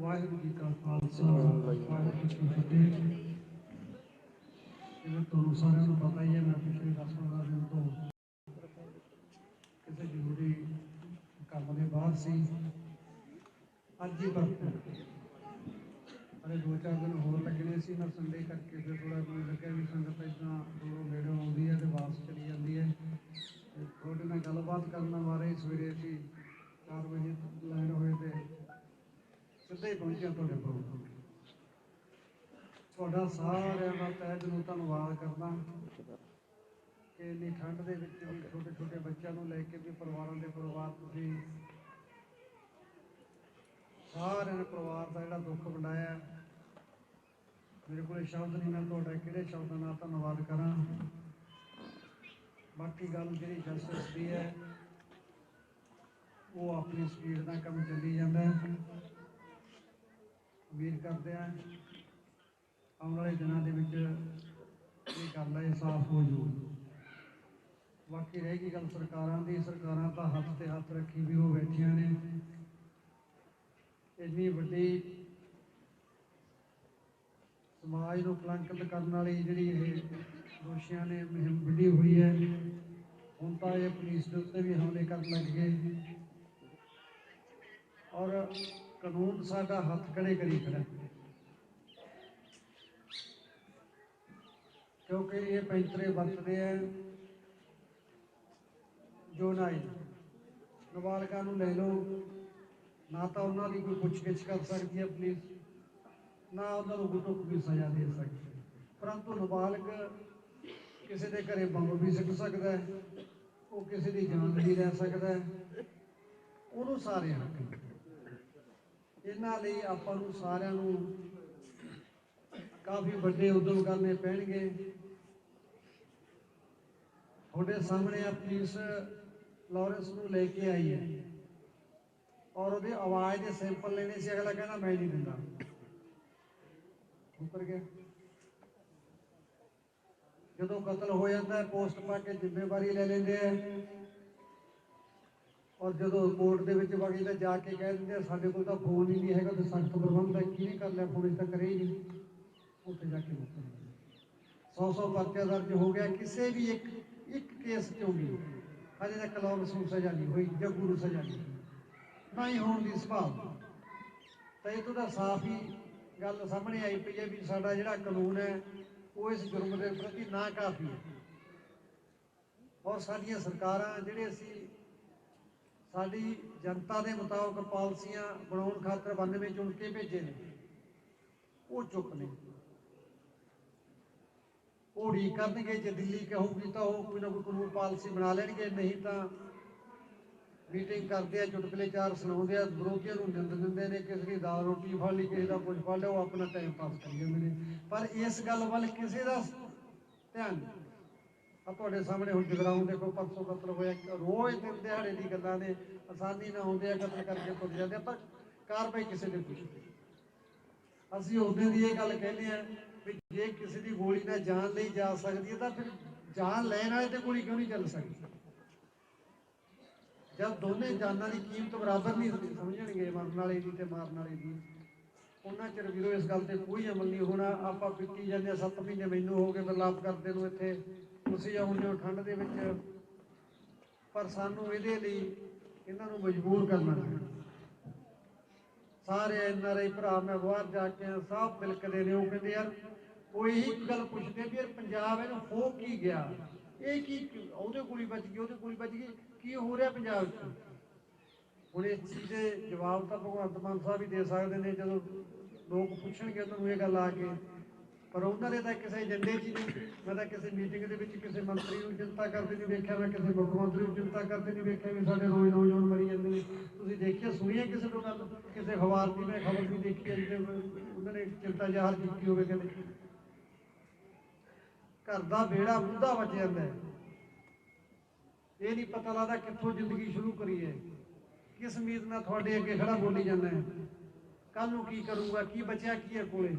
ਵਾਹਿਗੁਰੂ ਜੀ ਕਾ ਖਾਲਸਾ ਵਾਹਿਗੁਰੂ ਜੀ ਕੀ ਫਤਿਹ। ਜਿਵੇਂ ਤੁਹਾਨੂੰ ਸਾਰਿਆਂ ਨੂੰ ਪਤਾ ਹੀ ਹੈ ਮੈਂ ਪਿਛਲੇ 10 15 ਦਿਨ ਤੋਂ ਕਿਸੇ ਜ਼ਰੂਰੀ ਕੰਮ ਦੇ ਬਾਹਰ ਸੀ। ਅੱਜ ਹੀ ਵਰਤ ਅਰੇ ਦੋ ਚਾਰ ਦਿਨ ਹੋਰ ਲੱਗਣੇ ਸੀ ਮੈਂ ਸੰਡੇ ਕਰਕੇ ਫਿਰ ਥੋੜਾ ਮੈਨੂੰ ਲੱਗਿਆ ਵੀ ਸੰਗਤ ਇਦਾਂ ਦੂਰੋਂ ਨੇੜੇ ਆਉਂਦੀ ਹੈ ਤੇ ਵਾਪਸ ਚਲੀ ਜਾਂਦੀ ਹੈ। ਤੁਹਾਡੇ ਨਾਲ ਗੱਲਬਾਤ ਕਰਨ ਬਾਰੇ ਸਵੇਰੇ ਅਸੀਂ 4 ਵਜੇ ਸਿੱਧੇ ਪਹੁੰਚਿਆ ਤੁਹਾਡੇ ਕੋਲ। ਤੁਹਾਡਾ ਸਾਰਿਆਂ ਦਾ ਤਹਿ ਦਿਲੋਂ ਧੰਨਵਾਦ ਕਰਦਾ। ਕਿ ਇੰਨੀ ਠੰਡ ਦੇ ਵਿੱਚ ਵੀ ਛੋਟੇ ਛੋਟੇ ਬੱਚਿਆਂ ਨੂੰ ਲੈ ਕੇ ਵੀ ਪਰਿਵਾਰਾਂ ਦੇ ਪਰਿਵਾਰ ਤੁਸੀਂ ਸਾਰਿਆਂ ਨੇ ਪਰਿਵਾਰ ਦਾ ਜਿਹੜਾ ਦੁੱਖ ਵੰਡਾਇਆ ਮੇਰੇ ਕੋਲ ਸ਼ਬਦ ਨਹੀਂ, ਮੈਂ ਤੁਹਾਡਾ ਕਿਹੜੇ ਸ਼ਬਦਾਂ ਨਾਲ ਧੰਨਵਾਦ ਕਰਾਂ। ਬਾਕੀ ਗੱਲ ਜਿਹੜੀ ਜਸਟਿਸ ਦੀ ਹੈ, ਉਹ ਆਪਣੀ ਸਪੀਡ ਨਾਲ ਕੰਮ ਚੱਲੀ ਜਾਂਦਾ ਹੈ। ਉਮੀਦ ਕਰਦੇ ਹਾਂ ਆਉਣ ਵਾਲੇ ਦਿਨਾਂ ਦੇ ਵਿੱਚ ਇਹ ਗੱਲ ਦਾ ਸਾਫ਼ ਹੋ ਜੂ ਬਾਕੀ ਰਹਿ ਗਈ ਗੱਲ ਸਰਕਾਰਾਂ ਦੀ, ਸਰਕਾਰਾਂ ਤਾਂ ਹੱਥ ਤੇ ਹੱਥ ਰੱਖੀ ਵੀ ਉਹ ਬੈਠੀਆਂ ਨੇ। ਇੰਨੀ ਵੱਡੀ ਸਮਾਜ ਨੂੰ ਕਲੰਕਿਤ ਕਰਨ ਵਾਲੀ ਜਿਹੜੀ ਇਹ ਦੋਸ਼ੀਆਂ ਨੇ ਮੁਹਿੰਮ ਵਿੱਢੀ ਹੋਈ ਹੈ, ਹੁਣ ਤਾਂ ਇਹ ਪੁਲਿਸ ਦੇ ਉੱਤੇ ਵੀ ਹਮਲੇ ਕਰਨ ਲੱਗ ਗਏ। ਔਰ ਕਾਨੂੰਨ ਸਾਡਾ ਹੱਥ ਖੜੇ ਕਰੀ ਖੜਾ। ਕਿਉਂਕਿ ਇਹ ਪੈਂਤਰੇ ਵਰਤਦੇ ਆ, ਜੋ ਨਾਈ ਨਾਬਾਲਗਾਂ ਨੂੰ ਲੈ ਲਓ, ਨਾ ਤਾਂ ਉਹਨਾਂ ਦੀ ਕੋਈ ਪੁੱਛਗਿੱਛ ਕਰ ਸਕਦੀ ਹੈ ਪੁਲਿਸ ਨਾ ਉਹਨਾਂ ਨੂੰ ਗੁੱਟੋ ਕੋਈ ਸਜ਼ਾ ਦੇ ਸਕਦੀ। ਪਰੰਤੂ ਨਾਬਾਲਗ ਕਿਸੇ ਦੇ ਘਰੇ ਬੰਬ ਵੀ ਸਿੱਖ ਸਕਦਾ ਹੈ, ਉਹ ਕਿਸੇ ਦੀ ਜਾਨ ਵੀ ਲੈ ਸਕਦਾ ਹੈ। ਉਹਨੂੰ ਸਾਰੇ ਹੱਕ ਨੇ। ਇਹਨਾਂ ਲਈ ਆਪਾਂ ਨੂੰ ਸਾਰਿਆਂ ਨੂੰ ਕਾਫੀ ਵੱਡੇ ਉਦਮ ਕਰਨੇ ਪੈਣਗੇ। ਤੁਹਾਡੇ ਸਾਹਮਣੇ ਆ ਪੁਲਿਸ ਲਾਰੈਂਸ ਨੂੰ ਲੈ ਕੇ ਆਈ ਹੈ। ਔਰ ਉਹਦੇ ਆਵਾਜ਼ ਦੇ ਸੈਂਪਲ ਲੈਣੇ ਸੀ, ਅਗਲਾ ਕਹਿੰਦਾ ਮੈਂ ਨਹੀਂ ਦਿੰਦਾ। ਉੱਪਰ ਗਿਆ। ਜਦੋਂ ਕਤਲ ਹੋ ਜਾਂਦਾ ਹੈ ਪੋਸਟ ਪਾ ਕੇ ਜ਼ਿੰਮੇਵਾਰੀ ਲੈ ਲੈਂਦੇ ਆ। ਔਰ ਜਦੋਂ ਕੋਰਟ ਦੇ ਵਿੱਚ ਵਗੀ ਤਾਂ ਜਾ ਕੇ ਕਹਿ ਦਿੰਦੇ ਆ, ਸਾਡੇ ਕੋਲ ਤਾਂ ਫੋਨ ਹੀ ਨਹੀਂ ਹੈਗਾ ਤੇ ਸਖਤ ਪ੍ਰਬੰਧ ਹੈ ਕਿਹਨੇ ਕਰ ਲਿਆ ਫੋਨ ਇਸ ਤਾਂ ਕਰੇ ਹੀ ਨਹੀਂ। ਉੱਥੇ ਜਾ ਕੇ ਮੁੱਕਰ ਸੌ ਸੌ ਪਰਚਾ ਦਰਜ ਹੋ ਗਿਆ ਕਿਸੇ ਵੀ ਇੱਕ ਇੱਕ ਕੇਸ ਚੋਂ ਵੀ ਹਜੇ ਤੱਕ ਲੌਂਸ ਨੂੰ ਸਜ਼ਾ ਨਹੀਂ ਹੋਈ ਜਾਂ ਗੁਰੂ ਸਜ਼ਾ ਨਹੀਂ ਹੋਈ। ਨਾ ਹੀ ਹੋਣ ਦੀ ਸੰਭਾਵਨਾ। ਤਾਂ ਇਹ ਤੋਂ ਤਾਂ ਸਾਫ਼ ਹੀ ਗੱਲ ਸਾਹਮਣੇ ਆਈ ਪਈ ਹੈ ਵੀ ਸਾਡਾ ਜਿਹੜਾ ਕਾਨੂੰਨ ਹੈ ਉਹ ਇਸ ਜੁਰਮ ਦੇ ਪ੍ਰਤੀ ਨਾ ਕਾਫੀ ਹੈ। ਔਰ ਸਾਡੀਆਂ ਸਰਕਾਰਾਂ ਜਿਹੜੇ ਅਸੀਂ ਸਾਡੀ ਜਨਤਾ ਦੇ ਮੁਤਾਬਕ ਪਾਲਿਸੀਆਂ ਬਣਾਉਣ ਖਾਤਰ 92 ਚੁਣ ਕੇ ਭੇਜੇ ਨੇ? ਉਹ ਚੁੱਪ ਨੇ। ਉਹ ਉਡੀਕ ਕਰਨਗੇ, ਜੇ ਦਿੱਲੀ ਕਹੂਗੀ ਤਾਂ ਉਹ ਕੋਈ ਨਾ ਕੋਈ ਕਾਨੂੰਨ ਪਾਲਿਸੀ ਬਣਾ ਲੈਣਗੇ, ਨਹੀਂ ਤਾਂ ਮੀਟਿੰਗ ਕਰਦੇ ਆ, ਚੁਟਕਲੇ ਚਾਰ ਸੁਣਾਉਂਦੇ ਆ, ਵਿਰੋਧੀਆਂ ਨੂੰ ਨਿੰਦ ਦਿੰਦੇ ਨੇ, ਕਿਸੇ ਦੀ ਦਾਲ ਰੋਟੀ ਫੜ ਲਈ, ਕਿਸੇ ਦਾ ਕੁਝ ਫੜ ਲਿਆ, ਉਹ ਆਪਣਾ ਟਾਈਮ ਪਾਸ ਕਰੀ ਜਾਂਦੇ ਨੇ। ਪਰ ਇਸ ਗੱਲ ਵੱਲ ਕਿਸੇ ਦਾ ਧਿਆਨ ਨਹੀਂ। ਆ ਤੁਹਾਡੇ ਸਾਹਮਣੇ ਹੁਣ ਜਗਰਾਉਂ ਦੇਖੋ ਪਰਸੋਂ ਕਤਲ ਹੋਇਆ ਰੋਜ਼ ਦਿਨ ਦਿਹਾੜੇ ਦੀ ਗੱਲਾਂ ਨੇ, ਆਸਾਨੀ ਨਾਲ ਆਉਂਦੇ ਆ ਕਤਲ ਕਰਕੇ ਤੁਰ ਜਾਂਦੇ ਪਰ ਕਾਰਵਾਈ ਕਿਸੇ ਦੇ ਕੁਝ ਅਸੀਂ ਉਹਦੇ ਦੀ ਇਹ ਗੱਲ ਕਹਿੰਦੇ ਆ ਵੀ ਜੇ ਕਿਸੇ ਦੀ ਗੋਲੀ ਨਾਲ ਜਾਨ ਲਈ ਜਾ ਸਕਦੀ ਹੈ, ਤਾਂ ਫਿਰ ਜਾਨ ਲੈਣ ਵਾਲੇ ਤੇ ਗੋਲੀ ਕਿਉਂ ਨਹੀਂ ਚੱਲ ਸਕਦੀ? ਜਦ ਦੋਨੇ ਜਾਨਾਂ ਦੀ ਕੀਮਤ ਬਰਾਬਰ ਨਹੀਂ ਹੁੰਦੀ, ਸਮਝਣਗੇ ਮਰਨ ਵਾਲੇ ਦੀ ਤੇ ਮਾਰਨ ਵਾਲੇ ਦੀ। ਉਹਨਾਂ ਚਿਰ ਵੀਰੋ ਇਸ ਗੱਲ ਤੇ ਕੋਈ ਅਮਲ ਨਹੀਂ ਹੋਣਾ। ਆਪਾਂ ਪਿੱਟੀ ਜਾਂਦੇ ਆ 7 ਮਹੀਨੇ ਮੈਨੂੰ ਹੋ ਗਏ ਬਰਲਾਪ ਕਰਦੇ ਨੂੰ ਇੱਥੇ। ਤੁਸੀਂ ਆਉਂਦੇ ਹੋ ਠੰਡ ਦੇ ਵਿੱਚ, ਪਰ ਸਾਨੂੰ ਇਹਦੇ ਲਈ ਇਹਨਾਂ ਨੂੰ ਮਜਬੂਰ ਕਰਨਾ ਪੈਣਾ। ਸਾਰੇ ਐਨਆਰਆਈ ਭਰਾ, ਮੈਂ ਬਾਹਰ ਜਾ ਕੇ ਸਭ ਮਿਲਕਦੇ ਨੇ, ਉਹ ਕਹਿੰਦੇ, ਯਾਰ ਉਹ ਇਹੀ ਗੱਲ ਪੁੱਛਦੇ ਵੀ, ਯਾਰ, ਪੰਜਾਬ ਇਹਨੂੰ ਹੋ ਕੀ ਗਿਆ? ਇਹ ਕੀ, ਉਹਦੇ ਕੋਲੀ ਬਚ ਗਈ, ਉਹਦੇ ਕੋਲੀ ਬਚ ਗਈ, ਕੀ ਹੋ ਰਿਹਾ ਪੰਜਾਬ 'ਚ? ਹੁਣ ਇਸ ਚੀਜ਼ ਦੇ ਜਵਾਬ ਤਾਂ ਭਗਵੰਤ ਮਾਨ ਸਾਹਿਬ ਹੀ ਦੇ ਸਕਦੇ ਨੇ, ਜਦੋਂ ਲੋਕ ਪੁੱਛਣਗੇ ਉਹਨਾਂ ਨੂੰ ਇਹ ਗੱਲ ਆ ਕੇ। ਪਰ ਉਹਨਾਂ ਦੇ ਤਾਂ ਕਿਸੇ ਏਜੰਡੇ 'ਚ ਹੀ ਨਹੀਂ ਮੈਂ ਤਾਂ ਕਿਸੇ ਮੀਟਿੰਗ ਦੇ ਵਿੱਚ ਕਿਸੇ ਮੰਤਰੀ ਨੂੰ ਚਿੰਤਾ ਕਰਦੇ ਨਹੀਂ ਵੇਖਿਆ, ਮੈਂ ਕਿਸੇ ਮੁੱਖ ਮੰਤਰੀ ਨੂੰ ਚਿੰਤਾ ਕਰਦੇ ਨਹੀਂ ਵੇਖਿਆ ਵੀ ਸਾਡੇ ਰੋਜ਼ ਨੌਜਵਾਨ ਮਰੀ ਜਾਂਦੇ ਨੇ। ਤੁਸੀਂ ਦੇਖਿਆ, ਸੁਣੀਏ ਕਿਸੇ ਤੋਂ ਗੱਲ? ਕਿਸੇ ਅਖਬਾਰ ਦੀ ਮੈਂ ਖਬਰ ਵੀ ਦੇਖੀ ਹੈ ਜਿਹਦੇ ਉਹਨਾਂ ਨੇ ਚਿੰਤਾ ਜ਼ਾਹਰ ਕੀਤੀ ਹੋਵੇ ਕਹਿੰਦੇ। ਘਰ ਦਾ ਬੇੜਾ ਬੁੱਧਾ ਵੱਜ ਜਾਂਦਾ ਹੈ। ਇਹ ਨਹੀਂ ਪਤਾ ਲੱਗਦਾ ਕਿੱਥੋਂ ਜ਼ਿੰਦਗੀ ਸ਼ੁਰੂ ਕਰੀਏ ਕਿਸ ਉਮੀਦ ਨਾਲ ਤੁਹਾਡੇ ਅੱਗੇ ਖੜਾ ਬੋਲੀ ਜਾਂਦਾ ਹੈ? ਕੱਲ ਨੂੰ ਕੀ ਕਰੂੰਗਾ? ਕੀ ਬਚਿਆ ਕੀ ਹੈ ਕੋਲੇ?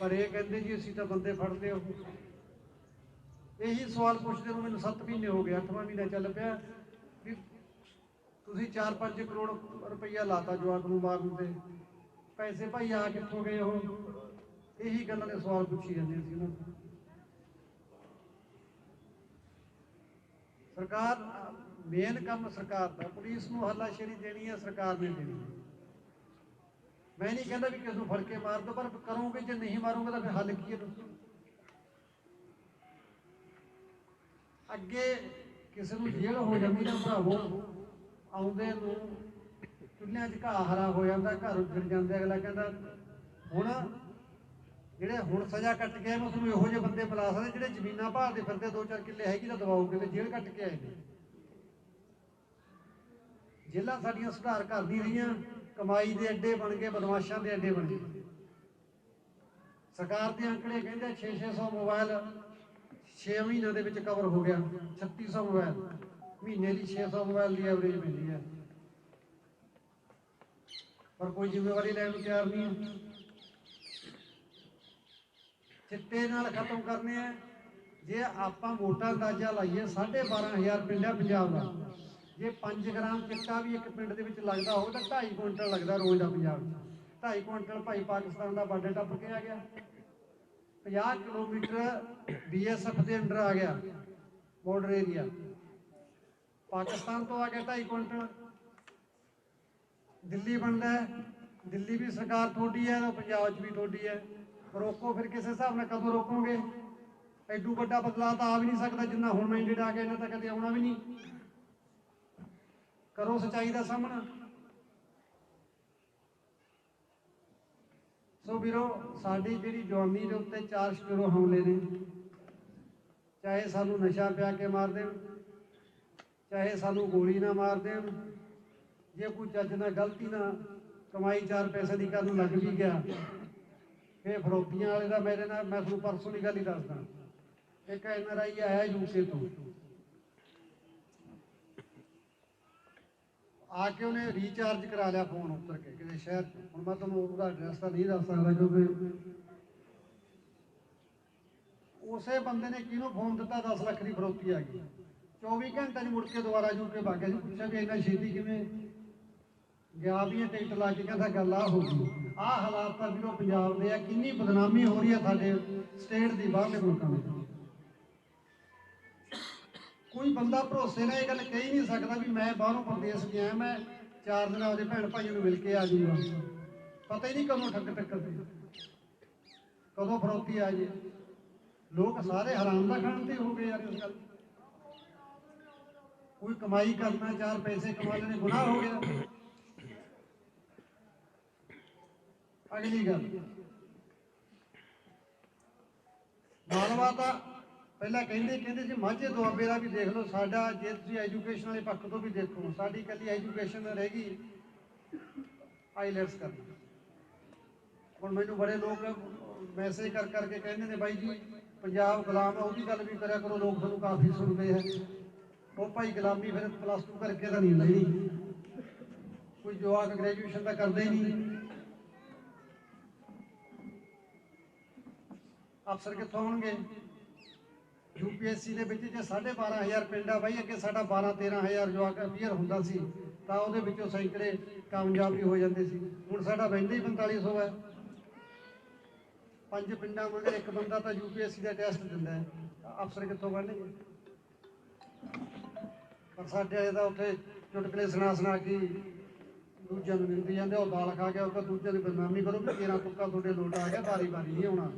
ਪਰ ਇਹ ਕਹਿੰਦੇ ਜੀ ਅਸੀਂ ਤਾਂ ਬੰਦੇ ਫੜਦੇ ਹੋ। ਇਹੀ ਸਵਾਲ ਪੁੱਛਦੇ ਨੂੰ ਮੈਨੂੰ 7 ਮਹੀਨੇ ਹੋ ਗਏ 8ਵਾਂ ਮਹੀਨਾ ਚੱਲ ਪਿਆ ਵੀ ਤੁਸੀਂ 4-5 ਕਰੋੜ ਰੁਪਈਆ ਲਾਤਾ ਜਵਾਕ ਨੂੰ ਮਾਰਨ ਤੇ। ਪੈਸੇ ਭਾਈ ਆ ਕਿੱਥੋਂ ਗਏ ਉਹ? ਇਹੀ ਗੱਲਾਂ ਦੇ ਸਵਾਲ ਪੁੱਛੀ ਜਾਂਦੇ ਸੀ ਉਹਨਾਂ ਤੋਂ ਸਰਕਾਰ ਮੇਨ ਕੰਮ ਸਰਕਾਰ ਦਾ। ਪੁਲਿਸ ਨੂੰ ਹੱਲਾਸ਼ੇਰੀ ਦੇਣੀ ਹੈ, ਸਰਕਾਰ ਨੇ ਦੇਣੀ ਹੈ। ਮੈਂ ਨਹੀਂ ਕਹਿੰਦਾ ਵੀ ਕਿਸ ਨੂੰ ਫੜ ਕੇ ਮਾਰ ਦੋ ਪਰ ਕਰੋਗੇ, ਜੇ ਨਹੀਂ ਮਾਰੋਗੇ ਤਾਂ ਫਿਰ ਹੱਲ ਕੀ ਹੈ ਦੱਸੋ? ਅੱਗੇ ਕਿਸੇ ਨੂੰ ਜੇਲ੍ਹ ਹੋ ਜਾਂਦੀ ਨਾ ਭਰਾਵੋ, ਆਉਂਦੇ ਨੂੰ ਚੁੱਲ੍ਹਿਆਂ 'ਚ ਘਾਹ ਹਰਾ ਹੋ ਜਾਂਦਾ, ਘਰ ਉੱਜੜ ਜਾਂਦੇ, ਅਗਲਾ ਕਹਿੰਦਾ, ਹੁਣ ਜਿਹੜੇ ਹੁਣ ਸਜ਼ਾ ਕੱਟ ਕੇ ਆਏ, ਮੈਂ ਤੁਹਾਨੂੰ ਇਹੋ ਜਿਹੇ ਬੰਦੇ ਬੁਲਾ ਸਕਦੇ ਜਿਹੜੇ ਜ਼ਮੀਨਾਂ ਭਾਲਦੇ ਫਿਰਦੇ, ਦੋ ਚਾਰ ਕਿੱਲੇ ਹੈਗੀ ਤਾਂ ਦਵਾਓ ਕਿਤੇ ਜੇਲ੍ਹ ਕੱਟ ਕੇ ਆਏ ਨੇ। ਜੇਲ੍ਹਾਂ ਸਾਡੀਆਂ ਸੁਧਾਰ ਕਰਦੀ ਰਹੀਆਂ। ਕਮਾਈ ਦੇ ਅੱਡੇ ਬਣ ਗਏ ਬਦਮਾਸ਼ਾਂ ਦੇ ਅੱਡੇ ਬਣ ਗਏ ਸਰਕਾਰ ਦੇ ਅੰਕੜੇ ਕਹਿੰਦੇ 6-600 ਮੋਬਾਈਲ 6 ਮਹੀਨਿਆਂ ਦੇ ਵਿੱਚ ਕਵਰ ਹੋ ਗਿਆ 3600 ਮੋਬਾਈਲ ਮਹੀਨੇ ਦੀ 600 ਮੋਬਾਈਲ ਦੀ ਐਵਰੇਜ ਮਿਲਦੀ ਹੈ ਪਰ ਕੋਈ ਜ਼ਿੰਮੇਵਾਰੀ ਲੈਣ ਨੂੰ ਤਿਆਰ ਨਹੀਂ ਚਿੱਟੇ ਨਾਲ ਖਤਮ ਕਰਨੇ ਆ। ਜੇ ਆਪਾਂ ਮੋਟਾ ਅੰਦਾਜ਼ਾ ਲਾਈਏ 12500 ਪਿੰਡ ਹੈ ਪੰਜਾਬ ਦਾ। ਜੇ 5 ਗ੍ਰਾਮ ਚਿੱਟਾ ਵੀ ਇੱਕ ਪਿੰਡ ਦੇ ਵਿੱਚ ਲੱਗਦਾ ਹੋਵੇ ਤਾਂ 2.5 ਕੁਇੰਟਲ ਲੱਗਦਾ ਰੋਜ਼ ਦਾ ਪੰਜਾਬ 'ਚ। 2.5 ਕੁਇੰਟਲ ਭਾਈ ਪਾਕਿਸਤਾਨ ਦਾ ਬਾਰਡਰ ਟੱਪ ਕੇ ਆ ਗਿਆ। 50 ਕਿਲੋਮੀਟਰ ਬੀਐਸਐਫ ਦੇ ਅੰਡਰ ਆ ਗਿਆ ਬਾਰਡਰ ਏਰੀਆ ਪਾਕਿਸਤਾਨ ਤੋਂ ਆ ਗਿਆ 2.5 ਕੁਇੰਟਲ। ਦਿੱਲੀ ਬਣਦਾ ਦਿੱਲੀ ਵੀ ਸਰਕਾਰ ਤੁਹਾਡੀ ਹੈ ਤਾਂ ਪੰਜਾਬ 'ਚ ਵੀ ਤੁਹਾਡੀ ਹੈ। ਰੋਕੋ ਫਿਰ ਕਿਸੇ ਹਿਸਾਬ ਨਾਲ ਕਦੋਂ ਰੋਕੋਗੇ? ਐਡੂ ਵੱਡਾ ਬਦਲਾਅ ਤਾਂ ਆ ਵੀ ਨਹੀਂ ਸਕਦਾ ਜਿੰਨਾ ਹੁਣ ਮੈਂਡੇਟ ਆ ਗਿਆ ਇਹਨਾਂ ਤਾਂ ਕਦੇ ਆਉਣਾ ਵੀ ਨਹੀਂ। ਕਰੋ ਸਚਾਈ ਦਾ ਸਾਹਮਣਾ। ਸੋ ਵੀਰੋ, ਸਾਡੀ ਜਿਹੜੀ ਜਵਾਨੀ ਦੇ ਉੱਤੇ ਚਾਰ ਸ਼ਪੀਰੋ ਹਮਲੇ ਨੇ, ਚਾਹੇ ਸਾਨੂੰ ਨਸ਼ਾ ਪਿਆ ਕੇ ਮਾਰ ਦੇਣ, ਚਾਹੇ ਸਾਨੂੰ ਗੋਲੀ ਨਾ ਮਾਰ ਦੇਣ, ਜੇ ਕੋਈ ਚੱਜ ਨਾਲ ਗਲਤੀ ਨਾਲ ਕਮਾਈ ਚਾਰ ਪੈਸੇ ਦੀ ਕਰਨ ਲੱਗ ਵੀ ਗਿਆ ਇਹ ਫਰੋਤੀਆਂ ਵਾਲੇ ਦਾ ਮੇਰੇ ਨਾਲ, ਮੈਂ ਤੁਹਾਨੂੰ ਪਰਸੋਂ ਦੀ ਗੱਲ ਹੀ ਦੱਸਦਾ। ਇੱਕ ਐਨਆਰਆਈ ਆਇਆ ਯੂਕੇ ਤੋਂ। ਆ ਕੇ ਉਹਨੇ ਰੀਚਾਰਜ ਕਰਾ ਲਿਆ ਫੋਨ ਉੱਤਰ ਕੇ ਕਿਸੇ ਸ਼ਹਿਰ 'ਚ। ਹੁਣ ਮੈਂ ਤੁਹਾਨੂੰ ਉਹਦਾ ਐਡਰੈਸ ਤਾਂ ਨਹੀਂ ਦੱਸ ਸਕਦਾ ਕਿਉਂਕਿ ਉਸੇ ਬੰਦੇ ਨੇ ਕਿਹਨੂੰ ਫੋਨ ਦਿੱਤਾ? 10 ਲੱਖ ਦੀ ਫਰੋਤੀ ਆ ਗਈ। 24 ਘੰਟੇ ਨੂੰ ਮੁੜ ਕੇ ਦੁਬਾਰਾ ਯੂਕੇ ਭਾਗਿਆ ਜੀ ਪੁੱਛਿਆ ਵੀ ਇੰਨਾ ਛੇਤੀ ਕਿਵੇਂ? ਗਿਆ ਵੀ ਇਹ ਟਿਕਟ ਲਾ ਕੇ, ਕਹਿੰਦਾ ਗੱਲ ਆ ਹੋ ਗਈ। ਆਹ ਹਾਲਾਤ ਤਾਂ ਵੀਰੋ ਪੰਜਾਬ ਦੇ ਆ। ਕਿੰਨੀ ਬਦਨਾਮੀ ਹੋ ਰਹੀ ਹੈ ਸਾਡੇ ਸਟੇਟ ਦੀ, ਬਾਹਰਲੇ ਮੁਲਕਾਂ ਵਿੱਚ। ਕੋਈ ਬੰਦਾ ਭਰੋਸੇ ਨਾਲ ਇਹ ਗੱਲ ਕਹੀ ਨਹੀਂ ਸਕਦਾ ਵੀ ਮੈਂ ਬਾਹਰੋਂ ਪ੍ਰਦੇਸ਼ ਗਿਆ, ਮੈਂ ਚਾਰ ਦਿਨ ਆਪਦੇ ਭੈਣ ਭਾਈਆਂ ਨੂੰ ਮਿਲ ਕੇ ਆ ਜਾਊਗਾ। ਪਤਾ ਹੀ ਨਹੀਂ ਕਦੋਂ ਠੱਗ ਟੱਕਰ ਤੇ। ਕਦੋਂ ਫਰੋਤੀ ਆ ਜੇ। ਲੋਕ ਸਾਰੇ ਹਰਾਮ ਦਾ ਖਾਣ ਤੇ ਹੋ ਗਏ ਯਾਰ ਇਸ ਗੱਲ। ਕੋਈ ਕਮਾਈ ਕਰਨਾ, ਚਾਰ ਪੈਸੇ ਕਮਾ ਲੈਣੇ, ਗੁਨਾਹ ਹੋ ਗਿਆ। ਅਗਲੀ ਗੱਲ। ਮਾਲਵਾ ਤਾਂ ਪਹਿਲਾਂ ਕਹਿੰਦੇ ਕਹਿੰਦੇ ਜੀ ਮਾਝੇ ਦੁਆਬੇ ਦਾ ਵੀ ਦੇਖ ਲਓ, ਸਾਡਾ ਜੇ ਤੁਸੀਂ ਐਜੂਕੇਸ਼ਨ ਵਾਲੇ ਪੱਖ ਤੋਂ ਵੀ ਦੇਖੋ, ਸਾਡੀ ਕੱਲੀ ਐਜੂਕੇਸ਼ਨ ਰਹਿ ਗਈ ਆਈਲੈਟਸ ਕਰਨਾ। ਹੁਣ ਮੈਨੂੰ ਬੜੇ ਲੋਕ ਮੈਸੇਜ ਕਰ, ਕਰਕੇ ਕਹਿੰਦੇ ਨੇ, ਬਾਈ ਜੀ, ਪੰਜਾਬ ਗੁਲਾਮ ਹੈ ਉਹਦੀ ਗੱਲ ਵੀ ਕਰਿਆ ਕਰੋ, ਲੋਕ ਤੁਹਾਨੂੰ ਕਾਫੀ ਸੁਣਦੇ ਹੈ ਉਹ ਭਾਈ ਗੁਲਾਮੀ ਫਿਰ ਪਲੱਸ 2 ਕਰਕੇ ਤਾਂ ਨਹੀਂ ਲੈਣੀ ਕੋਈ ਜਵਾਕ ਗ੍ਰੈਜੂਏਸ਼ਨ ਤਾਂ ਕਰਦੇ ਹੀ ਨਹੀਂ। ਅਫਸਰ ਕਿੱਥੋਂ ਹੋਣਗੇ ਯੂਪੀਐਸਸੀ ਦੇ ਵਿੱਚ ਜੇ 12500 ਪਿੰਡ ਆ ਬਾਈ, ਅੱਗੇ ਸਾਡਾ 12 13000 ਜਵਾਕ ਅਪੀਅਰ ਹੁੰਦਾ ਸੀ, ਤਾਂ ਉਹਦੇ ਵਿੱਚੋਂ ਸੈਂਕੜੇ ਕਾਮਯਾਬ ਵੀ ਹੋ ਜਾਂਦੇ ਸੀ। ਹੁਣ ਸਾਡਾ ਬੈਂਦੇ ਹੀ 4500 ਹੈ। ਪੰਜ ਪਿੰਡਾਂ ਮਗਰ ਇੱਕ ਬੰਦਾ ਤਾਂ ਯੂਪੀਐਸਸੀ ਦਾ ਟੈਸਟ ਦਿੰਦਾ ਹੈ। ਅਫਸਰ ਕਿੱਥੋਂ ਬਣਨਗੇ? ਪਰ ਸਾਡੇ ਵਾਲੇ ਤਾਂ ਉੱਥੇ ਚੁਟਕਲੇ ਸੁਣਾ ਸੁਣਾ ਕੇ ਦੂਜਿਆਂ ਨੂੰ ਮਿਲਦੀ ਜਾਂਦੇ, ਉਹ ਦਾਲ ਖਾ ਕੇ ਉਹ ਦੂਜੇ ਦੀ ਬਦਨਾਮੀ ਕਰੋ ਵੀ ਤੇਰਾ ਤੁੱਕਾ ਤੁਹਾਡੇ ਲੋਟ ਆ ਗਿਆ ਵਾਰੀ ਵਾਰੀ ਨਹੀਂ ਆਉਣਾ।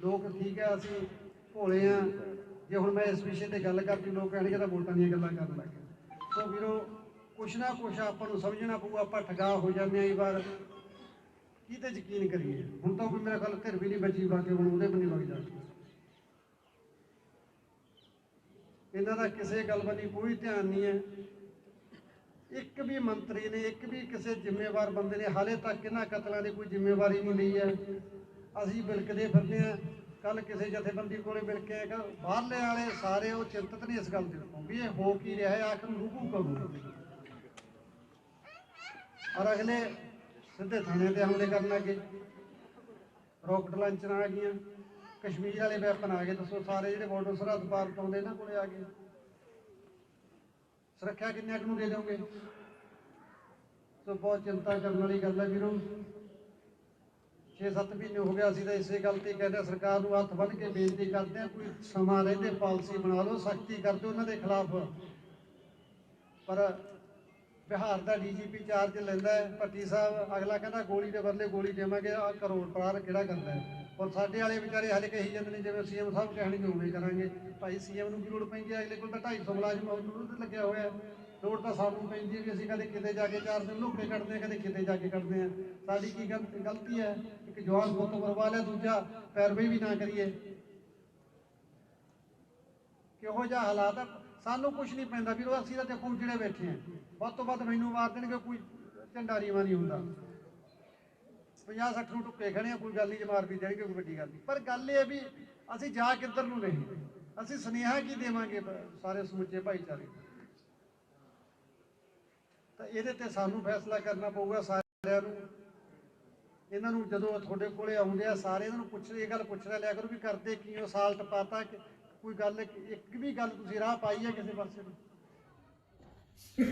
ਲੋਕ ਠੀਕ ਹੈ, ਅਸੀਂ ਭੋਲੇ ਆ ਜੇ ਹੁਣ ਮੈਂ ਇਸ ਵਿਸ਼ੇ ਤੇ ਗੱਲ ਕਰਦੀ, ਲੋਕ ਕਹਿਣਗੇ ਤਾਂ ਵੋਟਾਂ ਦੀਆਂ ਗੱਲਾਂ ਕਰਨ ਲੱਗ ਗਏ। ਸੋ ਵੀਰੋ, ਕੁਛ ਨਾ ਕੁਛ ਆਪਾਂ ਨੂੰ ਸਮਝਣਾ ਪਊ ਆਪਾਂ ਠਗਾ ਹੋ ਜਾਂਦੇ ਆ ਇਹ ਵਾਰ। ਕੀ ਤੇ ਯਕੀਨ ਕਰੀਏ? ਹੁਣ ਤਾਂ ਕੋਈ ਮੇਰਾ ਗੱਲ ਘਰ ਵੀ ਨਹੀਂ ਬਚੀ, ਬਾਕੀ ਹੁਣ ਉਹਦੇ ਬੰਨੀ ਵਗ ਜਾ। ਇਹਨਾਂ ਦਾ ਕਿਸੇ ਗੱਲ ਬੰਨੀ ਕੋਈ ਧਿਆਨ ਨਹੀਂ ਹੈ। ਇੱਕ ਵੀ ਮੰਤਰੀ ਨੇ, ਇੱਕ ਵੀ ਕਿਸੇ ਜ਼ਿੰਮੇਵਾਰ ਬੰਦੇ ਨੇ ਹਾਲੇ ਤੱਕ ਇਹਨਾਂ ਕਤਲਾਂ ਦੀ ਕੋਈ ਜ਼ਿੰਮੇਵਾਰੀ ਨਹੀਂ ਲਈ ਹੈ। ਅਸੀਂ ਬਿਲਕਦੇ ਫਿਰਦੇ ਆ ਕੱਲ ਕਿਸੇ ਜਥੇਬੰਦੀ ਕੋਲੇ ਮਿਲ ਕੇ ਆਇਆ ਬਾਹਰਲੇ ਵਾਲੇ ਸਾਰੇ ਉਹ ਚਿੰਤਤ ਨਹੀਂ ਇਸ ਗੱਲ ਦੇ ਉੱਪਰ ਵੀ ਇਹ ਹੋ ਕੀ ਰਿਹਾ ਹੈ ਆਖਰ ਨੂੰ ਰੂਬੂ ਔਰ ਅਗਲੇ ਸਿੱਧੇ ਥਾਣੇ ਤੇ ਹਮਲੇ ਕਰਨ ਲੱਗੇ ਰੌਕਟ ਲਾਂਚਰਾਂ ਆ ਗਈਆਂ। ਕਸ਼ਮੀਰ ਵਾਲੇ ਵੈਪਨ ਆ ਗਏ। ਦੱਸੋ, ਸਾਰੇ ਜਿਹੜੇ ਬਾਰਡਰ ਸਰਹੱਦ ਪਾਰ ਤੋਂ ਆਉਂਦੇ ਇਹਨਾਂ ਕੋਲੇ ਆ ਗਏ। ਸੁਰੱਖਿਆ ਕਿੰਨੇ ਕੁ ਨੂੰ ਦੇ ਦੋਗੇ ਸੋ ਬਹੁਤ ਚਿੰਤਾ ਕਰਨ ਵਾਲੀ ਗੱਲ ਹੈ ਵੀਰੋ। 6-7 ਮਹੀਨੇ ਹੋ ਗਿਆ ਅਸੀਂ ਤਾਂ ਇਸੇ ਗੱਲ ਤੇ ਕਹਿੰਦੇ ਸਰਕਾਰ ਨੂੰ ਹੱਥ ਬੰਨ੍ਹ ਕੇ ਬੇਨਤੀ ਕਰਦੇ ਆ ਕੋਈ ਸਮਾਂ ਰਹਿੰਦੇ ਪਾਲਿਸੀ ਬਣਾ ਲਓ, ਸਖਤੀ ਕਰ ਦਿਓ ਉਹਨਾਂ ਦੇ ਖਿਲਾਫ। ਪਰ ਬਿਹਾਰ ਦਾ ਡੀਜੀਪੀ ਚਾਰਜ ਲੈਂਦਾ ਹੈ, ਭੱਟੀ ਸਾਹਿਬ, ਅਗਲਾ ਕਹਿੰਦਾ ਗੋਲੀ ਦੇ ਬਦਲੇ ਗੋਲੀ ਦੇਵਾਂਗੇ ਆ ਕਰੋੜ ਪਰਾਰ ਕਿਹੜਾ ਕਰਦਾ ਹੈ? ਔਰ ਸਾਡੇ ਵਾਲੇ ਵਿਚਾਰੇ ਹਲੇ ਕਹੀ ਜਾਂਦੇ ਨੇ, ਜਿਵੇਂ ਸੀਐਮ ਸਾਹਿਬ ਕਹਿਣਗੇ, ਉਵੇਂ ਕਰਾਂਗੇ। ਭਾਈ ਸੀਐਮ ਨੂੰ ਕੀ ਲੋੜ ਪੈਂਦੀ ਹੈ, ਅਗਲੇ ਕੋਲ ਤਾਂ 250 ਮੁਲਾਜ਼ਮ ਉਹਨੂੰ ਤੇ ਲੱਗਿਆ ਹੋਇਆ ਹੈ। ਲੋੜ ਤਾਂ ਸਾਨੂੰ ਪੈਂਦੀ ਹੈ ਵੀ ਅਸੀਂ ਕਦੇ ਕਿਤੇ ਜਾ ਕੇ ਚਾਰ ਦਿਨ ਲੁੱਕੇ ਕੱਢਦੇ ਹਾਂ, ਕਦੇ ਕਿਤੇ ਜਾ ਕੇ ਕੱਢਦੇ ਹਾਂ। ਸਾਡੀ ਕੀ ਗਲਤ, ਗਲਤੀ ਹੈ? ਇੱਕ ਜਵਾਨ ਪੁੱਤ ਮਰਵਾ ਲਿਆ ਦੂਜਾ ਪੈਰਵਾਈ ਵੀ ਨਾ ਕਰੀਏ। ਕਿਹੋ ਜਿਹਾ ਹਾਲਾਤ ਹੈ ਸਾਨੂੰ ਕੁਝ ਨਹੀਂ ਪੈਂਦਾ ਵੀਰੋ, ਅਸੀਂ ਤਾਂ ਦੇਖੋ ਜਿਹੜੇ ਬੈਠੇ ਹਾਂ। ਵੱਧ ਤੋਂ ਵੱਧ ਮੈਨੂੰ ਮਾਰ ਦੇਣਗੇ, ਕੋਈ ਝੰਡਾ ਨਹੀਂ ਹੁੰਦਾ। 50 60 ਨੂੰ ਟੁੱਕੇ ਖੜੇ ਆ, ਕੋਈ ਗੱਲ ਨਹੀਂ ਜੇ ਵੀ ਦੇਣਗੇ ਕੋਈ ਵੱਡੀ ਗੱਲ ਨਹੀਂ। ਪਰ ਗੱਲ ਇਹ ਵੀ ਅਸੀਂ ਜਾ ਕਿੱਧਰ ਨੂੰ ਨਹੀਂ। ਅਸੀਂ ਸੁਨੇਹਾ ਕੀ ਦੇਵਾਂਗੇ ਸਾਰੇ ਸਮੁੱਚੇ ਭਾਈਚਾਰੇ ਨੂੰ? ਤਾਂ ਇਹਦੇ ਤੇ ਸਾਨੂੰ ਫੈਸਲਾ ਕਰਨਾ ਪਊਗਾ ਸਾਰਿਆਂ ਨੂੰ। ਇਹਨਾਂ ਨੂੰ ਜਦੋਂ ਤੁਹਾਡੇ ਕੋਲੇ ਆਉਂਦੇ ਆ, ਸਾਰੇ ਇਹਨਾਂ ਨੂੰ ਪੁੱਛ ਇਹ ਗੱਲ ਪੁੱਛ ਲਿਆ ਕਰੋ ਵੀ ਕਰਦੇ ਕੀ ਹੋ, ਸਾਲ ਟਪਾਤਾ ਕੋਈ ਗੱਲ ਇੱਕ ਵੀ ਗੱਲ ਤੁਸੀਂ ਰਾਹ ਪਾਈ ਹੈ ਕਿਸੇ ਪਾਸੇ ਨੂੰ।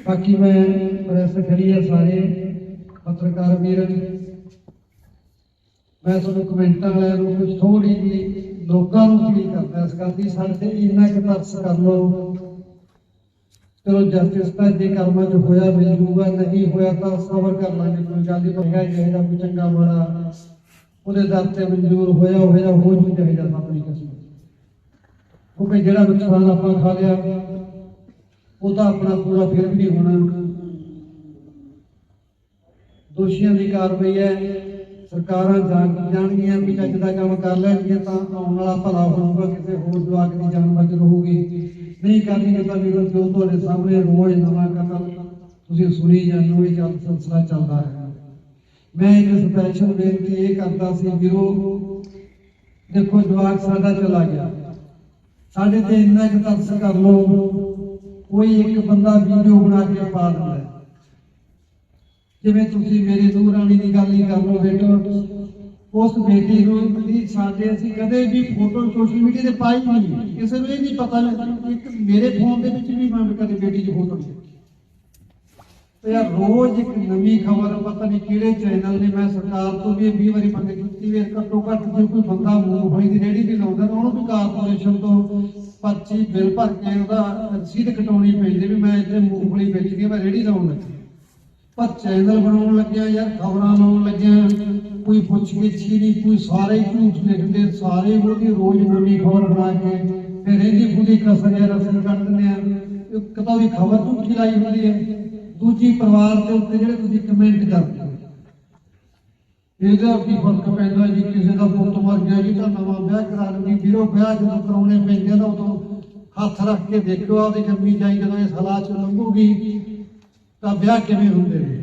ਬਾਕੀ ਮੈਂ ਪ੍ਰੈਸ ਖੜੀ ਹੈ ਸਾਰੇ ਪੱਤਰਕਾਰ ਵੀਰ। ਮੈਂ ਤੁਹਾਨੂੰ ਕਮੈਂਟਾਂ ਵਾਲਿਆਂ ਨੂੰ ਕੁਝ ਥੋੜੀ ਜਿਹੀ ਲੋਕਾਂ ਨੂੰ ਅਪੀਲ ਕਰਦਾ ਇਸ ਗੱਲ ਦੀ, ਸਾਡੇ ਇੰਨਾ ਕੁ ਤਰਸ ਕਰ ਲਓ। ਚਲੋ ਜਸਟਿਸ ਤਾਂ ਜੇ ਕਰਮਾਂ 'ਚ ਹੋਇਆ ਮਿਲ ਨਹੀਂ ਹੋਇਆ ਤਾਂ ਸਬਰ ਕਰ ਲਾਂਗੇ, ਕੋਈ ਗੱਲ ਨਹੀਂ ਹੈਗਾ ਜਿਹੜਾ ਕੋਈ ਚੰਗਾ ਮਾੜਾ ਉਹਦੇ ਦਰ ਤੇ ਮਨਜ਼ੂਰ ਹੋਇਆ ਹੋਇਆ ਹੋ ਜੂ ਚਾਹੀਦਾ ਆਪਣੀ ਕਿਸਮਤ ਕਿਉਂਕਿ ਜਿਹੜਾ ਨੁਕਸਾਨ ਆਪਾਂ ਖਾ ਲਿਆ ਉਹਦਾ ਆਪਣਾ ਪੂਰਾ ਫਿਰ ਵੀ ਨਹੀਂ ਹੋਣਾ। ਦੋਸ਼ੀਆਂ ਦੀ ਕਾਰਵਾਈ ਹੈ, ਸਰਕਾਰਾਂ ਜਾਣ ਜਾਣਗੀਆਂ ਵੀ ਚੱਜ ਦਾ ਕੰਮ ਕਰ ਲੈਣਗੀਆਂ ਤਾਂ ਆਉਣ ਵਾਲਾ ਭਲਾ ਹੋਊਗਾ, ਕਿਸੇ ਹੋਰ ਜਵਾਕ ਦੀ ਜਾਨ ਬਚ ਰਹੂਗੀ। ਨਹੀਂ ਕਰਨਗੇ ਤਾਂ ਵੀਰੋ ਜੋ ਤੁਹਾਡੇ ਸਾਹਮਣੇ ਰੋਜ਼ ਨਵਾਂ ਕਤਲ ਤੁਸੀਂ ਸੁਣੀ ਜਾਂਦੇ ਹੋ ਇਹ ਚੱਲ ਸਿਲਸਿਲਾ ਚੱਲਦਾ ਹੈ ਮੈਂ ਇੱਕ ਸਪੈਸ਼ਲ ਬੇਨਤੀ ਇਹ ਕਰਦਾ ਸੀ, ਵੀਰੋ, ਦੇਖੋ ਜਵਾਕ ਸਾਡਾ ਚਲਾ ਗਿਆ। ਸਾਡੇ ਤੇ ਇੰਨਾ ਕੁ ਤਰਸ ਕਰ ਲਓ, ਕੋਈ ਇੱਕ ਬੰਦਾ ਵੀਡੀਓ ਬਣਾ ਕੇ ਪਾ ਦਿੰਦਾ ਜਿਵੇਂ ਤੁਸੀਂ ਮੇਰੇ ਦੂਰ ਰਾਣੀ ਦੀ ਗੱਲ ਹੀ ਕਰ ਲਓ, ਬੇਟੋ। ਉਸ ਬੇਟੀ ਨੂੰ ਵੀ ਸਾਡੇ ਅਸੀਂ ਕਦੇ ਵੀ ਫੋਟੋ ਸੋਸ਼ਲ ਮੀਡੀਆ ਤੇ ਪਾਈ ਨਹੀਂ। ਕਿਸੇ ਨੂੰ ਇਹ ਨਹੀਂ ਪਤਾ ਲੱਗਦਾ ਇੱਕ ਮੇਰੇ ਫੋਨ ਦੇ ਵਿੱਚ ਵੀ ਮੈਂ ਕਦੇ ਬੇਟੀ ਦੀ ਫੋਟੋ ਨਹੀਂ ਤੇ ਯਾਰ ਰੋਜ਼ ਇੱਕ ਨਵੀਂ ਖਬਰ, ਪਤਾ ਨਹੀਂ ਕਿਹੜੇ ਚੈਨਲ ਨੇ, ਮੈਂ ਸਰਕਾਰ ਤੋਂ ਵੀ 20 ਵਾਰੀ ਮੰਗ ਕੀਤੀ ਵੀ ਘੱਟੋ ਘੱਟ ਜੇ ਕੋਈ ਬੰਦਾ ਮੂੰਗਫਲੀ ਦੀ ਰੇਹੜੀ ਵੀ ਲਾਉਂਦਾ ਤਾਂ ਉਹਨੂੰ ਵੀ ਕਾਰਪੋਰੇਸ਼ਨ ਤੋਂ ਪਰਚੀ ਬਿੱਲ ਭਰ ਕੇ ਉਹਦਾ ਰਸੀਦ ਕਟਾਉਣੀ ਪੈਂਦੀ ਵੀ ਮੈਂ ਇੱਥੇ ਮੂੰਗਫਲੀ ਵੇਚਦੀ ਹਾਂ ਮੈਂ ਰੇਹੜੀ ਲਾਉਣ ਲੱਗੀ। ਪਰ ਚੈਨਲ ਬਣਾਉਣ ਲੱਗਿਆ ਯਾਰ, ਖਬਰਾਂ ਲਾਉਣ ਲੱਗਿਆ। ਕੋਈ ਪੁੱਛ ਗਿੱਛ ਹੀ ਕੋਈ ਸਾਰੇ ਝੂਠ ਲਿਖਦੇ, ਸਾਰੇ ਉਹਦੀ ਰੋਜ਼ ਨਵੀਂ ਖਬਰ ਬਣਾ ਕੇ। ਫਿਰ ਇਹਦੀ ਪੂਰੀ ਕਸਰ ਯਾਰ ਅਸੀਂ ਕੱਢ ਦਿੰਦੇ ਆ। ਇੱਕ ਤਾਂ ਉਹਦੀ ਖਬਰ ਝੂਠੀ ਲਾਈ ਹੁੰਦੀ ਹੈ। ਦੂਜੀ ਪਰਿਵਾਰ ਦੇ ਉੱਤੇ ਜਿਹੜੇ ਤੁਸੀਂ ਕਮੈਂਟ ਕਰਦੇ ਹੋ। ਇਹਦਾ ਕੀ ਫ਼ਰਕ ਪੈਂਦਾ ਜੀ, ਕਿਸੇ ਦਾ ਪੁੱਤ ਮਰ ਗਿਆ ਜੀ, ਤਾਂ ਨਵਾਂ ਵਿਆਹ ਕਰਾ ਲੂਗੀ ਵੀਰੋ ਵਿਆਹ ਜਦੋਂ ਕਰਾਉਣੇ ਪੈਂਦੇ ਤਾਂ ਉਦੋਂ ਹੱਥ ਰੱਖ ਕੇ ਦੇਖਿਓ, ਆਪਦੀ ਜੰਮੀ ਜਾਈ ਜਦੋਂ ਇਹ ਸਲਾਹ ਚ ਲੰਘੂਗੀ। ਤਾਂ ਵਿਆਹ ਕਿਵੇਂ ਹੁੰਦੇ ਨੇ?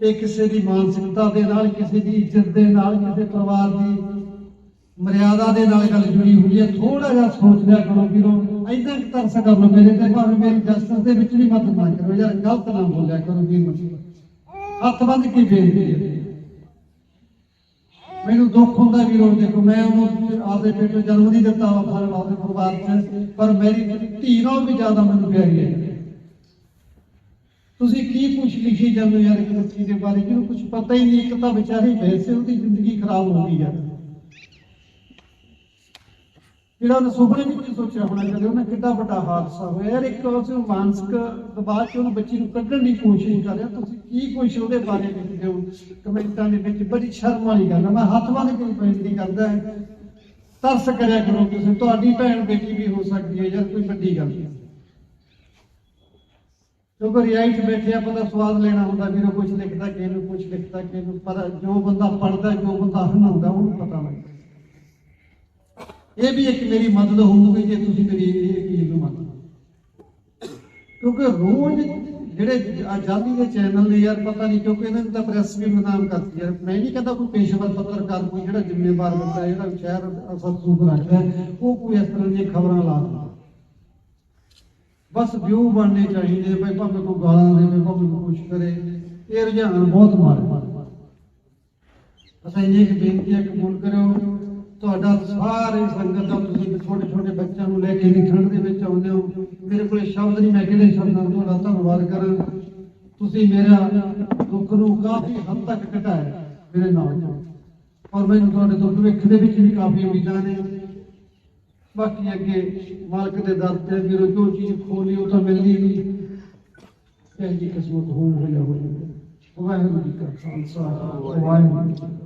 ਇਹ ਕਿਸੇ ਦੀ ਮਾਨਸਿਕਤਾ ਦੇ ਨਾਲ, ਕਿਸੇ ਦੀ ਇੱਜ਼ਤ ਦੇ ਨਾਲ, ਕਿਸੇ ਪਰਿਵਾਰ ਦੀ ਮਰਿਆਦਾ ਦੇ ਨਾਲ ਗੱਲ ਜੁੜੀ ਹੋਈ ਹੈ। ਥੋੜਾ ਜਿਹਾ ਸੋਚ ਲਿਆ ਕਰੋ ਵੀਰੋ ਐਦਾਂ ਕਿ ਤਰਸ ਕਰ ਲਓ ਮੇਰੇ ਤੇ। ਭਾਵੇਂ ਮੇਰੀ ਜਸਟਿਸ ਦੇ ਵਿੱਚ ਵੀ ਮਦਦ ਨਾ ਕਰੋ। ਯਾਰ ਗਲਤ ਨਾ ਬੋਲਿਆ ਕਰੋ, ਵੀਰ ਹੱਥ ਬੰਦ ਕੇ ਬੇਨਤੀ ਹੈ। ਮੈਨੂੰ ਦੁੱਖ ਹੁੰਦਾ ਵੀ ਵੀਰੋ, ਦੇਖੋ, ਮੈਂ ਉਹਨੂੰ ਆਪਦੇ ਬੇਟੇ ਜਨਮ ਨਹੀਂ ਦਿੱਤਾ ਆਪਣੇ ਆਪਦੇ ਪਰਿਵਾਰ ਚ ਪਰ ਮੇਰੀ ਧੀ ਨਾਲ ਵੀ ਜ਼ਿਆਦਾ ਮੈਨੂੰ ਪਿਆਰੀ ਹੈ। ਤੁਸੀਂ ਕੀ ਕੁਛ ਲਿਖੀ ਜਾਂਦੇ ਹੋ ਯਾਰ ਇੱਕ ਦੇ ਬਾਰੇ? ਜਿਹਨੂੰ ਕੁਝ ਪਤਾ ਹੀ ਨਹੀਂ, ਇੱਕ ਤਾਂ ਵਿਚਾਰੀ ਵੈਸੇ ਉਹਦੀ ਜ਼ਿੰਦਗੀ ਖਰਾਬ ਹੋ ਗਈ ਯਾਰ ਜਿਹੜਾ ਉਹਨੇ ਸੁਪਨੇ ਵਿੱਚ ਨਹੀਂ ਸੋਚਿਆ ਹੋਣਾ ਕਦੇ ਉਹਨੇ ਕਿੱਡਾ ਵੱਡਾ ਹਾਦਸਾ ਹੋਇਆ। ਯਾਰ ਇੱਕ ਉਸ ਮਾਨਸਿਕ ਦਬਾਅ ਚ ਉਹਨੂੰ ਬੱਚੀ ਨੂੰ ਕੱਢਣ ਦੀ ਕੋਸ਼ਿਸ਼ ਕਰ ਰਿਹਾ ਤੁਸੀਂ ਕੀ ਕੁਛ ਉਹਦੇ ਬਾਰੇ ਲਿਖਦੇ ਹੋ? ਕਮੈਂਟਾਂ ਦੇ ਵਿੱਚ ਬੜੀ ਸ਼ਰਮ ਵਾਲੀ ਗੱਲ ਹੈ ਮੈਂ ਹੱਥ ਬੰਨ੍ਹ ਕੇ ਬੇਨਤੀ ਕਰਦਾ ਹੈ। ਤਰਸ ਕਰਿਆ ਕਰੋ ਤੁਸੀਂ। ਤੁਹਾਡੀ ਭੈਣ ਬੇਟੀ ਵੀ ਹੋ ਸਕਦੀ ਹੈ ਯਾਰ, ਕੋਈ ਵੱਡੀ ਗੱਲ ਨਹੀਂ। ਕਿਉਂਕਿ ਰਿਆਈ 'ਚ ਬੈਠੇ ਆਪਾਂ ਦਾ ਸਵਾਦ ਲੈਣਾ ਹੁੰਦਾ। ਵੀਰੋ ਕੁਝ ਲਿਖਦਾ ਕਿਹਨੂੰ ਨੂੰ ਕੁਝ ਲਿਖਦਾ ਕਿਹਨੂੰ ਨੂੰ ਪਰ ਜੋ ਬੰਦਾ ਪੜਦਾ ਜੋ ਬੰਦਾ ਹੰਨਾਉਂਦਾ ਉਹਨੂੰ ਪਤਾ ਲੱਗਦਾ। ਇਹ ਵੀ ਇੱਕ ਮੇਰੀ ਮਦਦ ਹੋਊਗੀ ਜੇ ਤੁਸੀਂ ਮੇਰੀ ਇਹ ਚੀਜ਼ ਨੂੰ ਮੰਨੋ। ਕਿਉਂਕਿ ਰੋਜ਼ ਜਿਹੜੇ ਆਜ਼ਾਦੀ ਦੇ ਚੈਨਲ ਨੇ ਯਾਰ, ਪਤਾ ਨਹੀਂ ਕਿਉਂਕਿ ਇਹਨਾਂ ਦਾ ਪ੍ਰੈਸ ਵੀ ਬਦਨਾਮ ਕਰਦੀ ਯਾਰ। ਮੈਂ ਨਹੀਂ ਕਹਿੰਦਾ ਕੋਈ ਪੇਸ਼ੇਵਰ ਪੱਤਰਕਾਰ, ਕੋਈ ਜਿਹੜਾ ਜ਼ਿੰਮੇਵਾਰ ਬੰਦਾ ਜਿਹੜਾ ਸ਼ਹਿਰ ਸਤਸੂਖ ਰੱਖਦਾ ਉਹ ਕੋਈ ਇਸ ਤਰ੍ਹਾਂ ਦੀਆਂ ਖਬਰਾਂ ਲਾ ਦਿੰਦਾ। ਬਸ ਵਿਊ ਬਣਨੇ ਚਾਹੀਦੇ ਭਾਈ ਭਾਵੇਂ ਕੋਈ ਗਾਲਾਂ ਦੇਵੇ, ਭਾਵੇਂ ਕੋਈ ਕੁਛ ਕਰੇ। ਇਹ ਰੁਝਾਨ ਬਹੁਤ ਮਾਰੇ ਅਸਾਂ ਇਹ ਇੱਕ ਬੇਨਤੀ ਹੈ, ਕਬੂਲ ਕਰਿਓ। ਤੁਹਾਡਾ ਸਾਰੇ ਸੰਗਤ ਦਾ ਤੁਸੀਂ ਛੋਟੇ ਛੋਟੇ ਬੱਚਿਆਂ ਨੂੰ ਲੈ ਕੇ ਨਹੀਂ ਦੇ ਵਿੱਚ ਆਉਂਦੇ ਹੋ। ਮੇਰੇ ਕੋਲੇ ਸ਼ਬਦ ਨਹੀਂ, ਮੈਂ ਕਿਹੜੇ ਸ਼ਬਦਾਂ ਤੋਂ ਤੁਹਾਡਾ ਧੰਨਵਾਦ ਕਰਾਂ। ਤੁਸੀਂ ਮੇਰਾ ਦੁੱਖ ਨੂੰ ਕਾਫੀ ਹੱਦ ਤੱਕ ਘਟਾਇਆ ਮੇਰੇ ਨੌਜਵਾਨ ਔਰ ਮੈਨੂੰ ਤੁਹਾਡੇ ਤੋਂ ਭਵਿੱਖ ਦੇ ਵਿੱਚ ਵੀ ਕਾਫੀ ਉਮੀਦਾਂ ਨੇ। ਬਾਕੀ ਅੱਗੇ ਮਾਲਕ ਦੇ ਦਰ ਤੇ ਵੀਰੋ, ਜੋ ਚੀਜ਼ ਖੋਲੀ ਉਹ ਤਾਂ ਮਿਲਦੀ ਨਹੀਂ। ਇਹ ਜੀ ਕਿਸਮਤ ਹੋ ਹੋਇਆ ਹੋਇਆ ਵਾਹਿਗੁਰੂ ਜੀ ਕਾ ਖਾਲਸਾ, ਵਾਹਿਗੁਰੂ ਜੀ